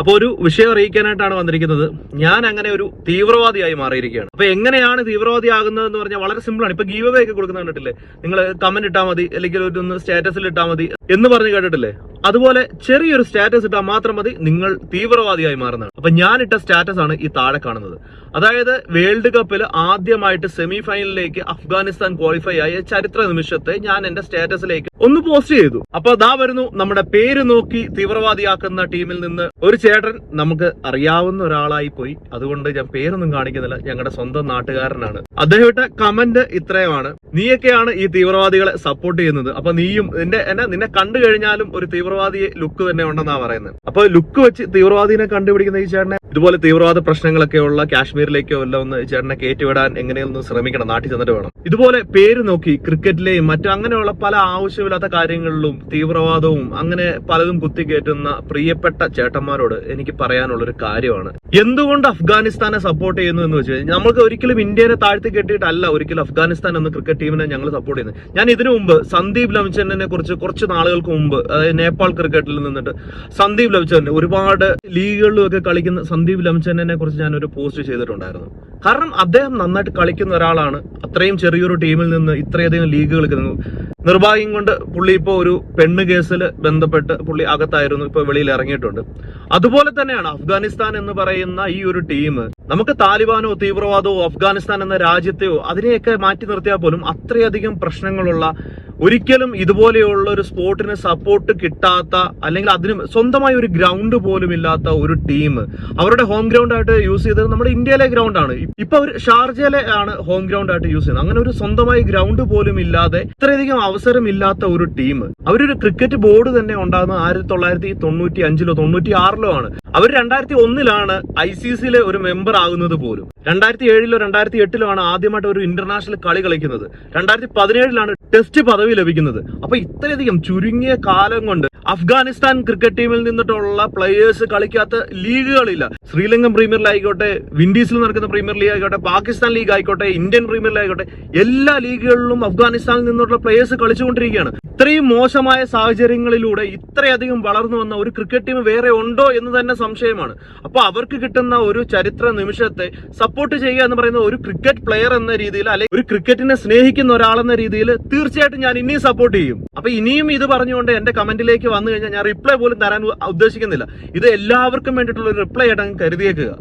അപ്പൊ ഒരു വിഷയം അറിയിക്കാനായിട്ടാണ് വന്നിരിക്കുന്നത്. ഞാൻ അങ്ങനെ ഒരു തീവ്രവാദിയായി മാറിയിരിക്കുകയാണ്. അപ്പൊ എങ്ങനെയാണ് തീവ്രവാദി ആകുന്നത് എന്ന് പറഞ്ഞാൽ വളരെ സിമ്പിൾ ആണ്. ഇപ്പൊ ഗീവ് ഒക്കെ കൊടുക്കുന്ന കണ്ടിട്ടില്ലേ നിങ്ങൾ കമന്റ് ഇട്ടാൽ മതി അല്ലെങ്കിൽ ഒരു സ്റ്റാറ്റസിൽ ഇട്ടാൽ മതി. എന്ന് പറഞ്ഞു കേട്ടിട്ടില്ലേ? അതുപോലെ ചെറിയൊരു സ്റ്റാറ്റസ് ഇട്ടാൽ മാത്രം മതി നിങ്ങൾ തീവ്രവാദിയായി മാറുന്നതാണ്. അപ്പൊ ഞാൻ ഇട്ട സ്റ്റാറ്റസ് ആണ് ഈ താഴെ കാണുന്നത്. അതായത് വേൾഡ് കപ്പിൽ ആദ്യമായിട്ട് സെമി ഫൈനലിലേക്ക് അഫ്ഗാനിസ്ഥാൻ ക്വാളിഫൈ ആയ ചരിത്ര നിമിഷത്തെ ഞാൻ എന്റെ സ്റ്റാറ്റസിലേക്ക് ഒന്ന് പോസ്റ്റ് ചെയ്തു. അപ്പൊ ദാ വരുന്നു നമ്മുടെ പേര് നോക്കി തീവ്രവാദിയാക്കുന്ന ടീമിൽ നിന്ന് ഒരു ചേട്ടൻ നമുക്ക് അറിയാവുന്ന ഒരാളായി പോയി. അതുകൊണ്ട് ഞാൻ പേരൊന്നും കാണിക്കുന്നില്ല. ഞങ്ങളുടെ സ്വന്തം നാട്ടുകാരനാണ്. അദ്ദേഹത്തെ കമന്റ് ഇത്രയുമാണ്. നീയൊക്കെയാണ് ഈ തീവ്രവാദികളെ സപ്പോർട്ട് ചെയ്യുന്നത്. അപ്പൊ നീയും നിന്റെ എന്നെ നിന്നെ കണ്ടു കഴിഞ്ഞാലും ഒരു തീവ്രവാദി ലുക്ക് തന്നെ ഉണ്ടെന്നാണ് പറയുന്നത്. അപ്പൊ ലുക്ക് വെച്ച് തീവ്രവാദിനെ കണ്ടുപിടിക്കുന്ന ഈ ചേട്ടനെ ഇതുപോലെ തീവ്രവാദ പ്രശ്നങ്ങളൊക്കെ ഉള്ള കാശ്മീരിലേക്കോ എല്ലാം ഒന്ന് ചേട്ടനെ കയറ്റിവിടാൻ എങ്ങനെയൊന്ന് ശ്രമിക്കണം നാട്ടിൽ ചെന്നിട്ട് വേണം. ഇതുപോലെ പേര് നോക്കി ക്രിക്കറ്റിലെയും മറ്റു അങ്ങനെയുള്ള പല ആവശ്യമില്ലാത്ത കാര്യങ്ങളിലും തീവ്രവാദവും അങ്ങനെ പലതും കുത്തിക്കയറ്റുന്ന പ്രിയപ്പെട്ട ചേട്ടന്മാരോട് എനിക്ക് പറയാനുള്ള ഒരു കാര്യമാണ്. എന്തുകൊണ്ട് അഫ്ഗാനിസ്ഥാനെ സപ്പോർട്ട് ചെയ്യുന്നു എന്ന് വെച്ച് കഴിഞ്ഞാൽ നമ്മൾക്ക് ഒരിക്കലും ഇന്ത്യനെ താഴ്ത്തി കെട്ടിയിട്ടല്ല ഒരിക്കലും അഫ്ഗാനിസ്ഥാൻ എന്ന ക്രിക്കറ്റ് ടീമിനെ ഞങ്ങൾ സപ്പോർട്ട് ചെയ്യുന്നത്. ഞാൻ ഇതിനു മുമ്പ് സന്ദീപ് ലംചനെ കുറിച്ച് കുറച്ച് നാളുകൾക്ക് മുമ്പ് അതായത് നേപ്പാൾ ക്രിക്കറ്റിൽ നിന്നിട്ട് സന്ദീപ് ലംചൻ ഒരുപാട് ലീഗുകളിലും ഒക്കെ കളിക്കുന്ന സന്ദീപ് ലംചനെ കുറിച്ച് ഞാൻ ഒരു പോസ്റ്റ് ചെയ്തിട്ടുണ്ടായിരുന്നു. കാരണം അദ്ദേഹം നന്നായിട്ട് കളിക്കുന്ന ഒരാളാണ്. അത്രയും ചെറിയൊരു ടീമിൽ നിന്ന് ഇത്രയധികം ലീഗ് കളിക്കുന്നു നിർഭാഗ്യം കൊണ്ട് പുള്ളി ഇപ്പോൾ ഒരു പെണ്ണ് കേസിൽ ബന്ധപ്പെട്ട് പുള്ളി അകത്തായിരുന്നു ഇപ്പോൾ വെളിയിൽ ഇറങ്ങിയിട്ടുണ്ട്. അതുപോലെ തന്നെയാണ് അഫ്ഗാനിസ്ഥാൻ എന്ന് പറയുന്ന ഈ ഒരു ടീം നമുക്ക് താലിബാനോ തീവ്രവാദമോ അഫ്ഗാനിസ്ഥാൻ എന്ന രാജ്യത്തെയോ അതിനെയൊക്കെ മാറ്റി നിർത്തിയാൽ പോലും അത്രയധികം പ്രശ്നങ്ങളുള്ള ഒരിക്കലും ഇതുപോലെയുള്ള ഒരു സ്പോർട്ടിന് സപ്പോർട്ട് കിട്ടാത്ത അല്ലെങ്കിൽ അതിന് സ്വന്തമായി ഒരു ഗ്രൗണ്ട് പോലും ഇല്ലാത്ത ഒരു ടീം അവരുടെ ഹോം ഗ്രൗണ്ട് ആയിട്ട് യൂസ് ചെയ്തത് നമ്മുടെ ഇന്ത്യയിലെ ഗ്രൗണ്ട് ആണ്. ഇപ്പൊ അവർ ഷാർജയിലെ ആണ് ഹോം ഗ്രൗണ്ട് ആയിട്ട് യൂസ് ചെയ്യുന്നത്. അങ്ങനെ ഒരു സ്വന്തമായി ഗ്രൗണ്ട് പോലും ഇല്ലാതെ ഇത്രയധികം അവസരം ഇല്ലാത്ത ഒരു ടീം അവരൊരു ക്രിക്കറ്റ് ബോർഡ് തന്നെ ഉണ്ടാകുന്നത് ആയിരത്തി തൊള്ളായിരത്തി തൊണ്ണൂറ്റി അഞ്ചിലോ തൊണ്ണൂറ്റി ആറിലോ ആണ്. അവർ രണ്ടായിരത്തി ഒന്നിലാണ് ഐ സി സിയിലെ ഒരു മെമ്പർ ആകുന്നത് പോലും. രണ്ടായിരത്തി ഏഴിലോ രണ്ടായിരത്തി എട്ടിലോ ആണ് ആദ്യമായിട്ട് ഒരു ഇന്റർനാഷണൽ കളി കളിക്കുന്നത്. രണ്ടായിരത്തി പതിനേഴിലാണ് ടെസ്റ്റ് പദവി ലഭിക്കുന്നത്. അപ്പൊ ഇത്രയധികം ചുരുങ്ങിയ കാലം കൊണ്ട് അഫ്ഗാനിസ്ഥാൻ ക്രിക്കറ്റ് ടീമിൽ നിന്നിട്ടുള്ള പ്ലെയേഴ്സ് കളിക്കാത്ത ലീഗുകളില്ല. ശ്രീലങ്കൻ പ്രീമിയർ ലീഗ് ആയിക്കോട്ടെ വിൻഡീസിൽ നടക്കുന്ന പ്രീമിയർ ലീഗ് ആയിക്കോട്ടെ പാകിസ്ഥാൻ ലീഗ് ആയിക്കോട്ടെ ഇന്ത്യൻ പ്രീമിയർ ലീഗ് ആയിക്കോട്ടെ എല്ലാ ലീഗുകളിലും അഫ്ഗാനിസ്ഥാനിൽ നിന്നുള്ള പ്ലെയേഴ്സ് കളിച്ചുകൊണ്ടിരിക്കുകയാണ്. ഇത്രയും മോശമായ സാഹചര്യങ്ങളിലൂടെ ഇത്രയധികം വളർന്നു വന്ന ഒരു ക്രിക്കറ്റ് ടീം വേറെ ഉണ്ടോ എന്ന് തന്നെ സംശയമാണ്. അപ്പൊ അവർക്ക് കിട്ടുന്ന ഒരു ചരിത്ര നിമിഷത്തെ സപ്പോർട്ട് ചെയ്യുക എന്ന് പറയുന്ന ഒരു ക്രിക്കറ്റ് പ്ലെയർ എന്ന രീതിയിൽ അല്ലെങ്കിൽ ഒരു ക്രിക്കറ്റിനെ സ്നേഹിക്കുന്ന ഒരാളെന്ന രീതിയിൽ തീർച്ചയായിട്ടും ഞാൻ ഇനിയും സപ്പോർട്ട് ചെയ്യും. അപ്പൊ ഇനിയും ഇത് പറഞ്ഞുകൊണ്ട് എന്റെ കമന്റിലേക്ക് വന്നു കഴിഞ്ഞാൽ ഞാൻ റിപ്ലൈ പോലും തരാൻ ഉദ്ദേശിക്കുന്നില്ല. ഇത് എല്ലാവർക്കും വേണ്ടിയിട്ടുള്ള ഒരു റിപ്ലൈ ആയിട്ട് അങ്ങ് കരുതിയേക്കുക.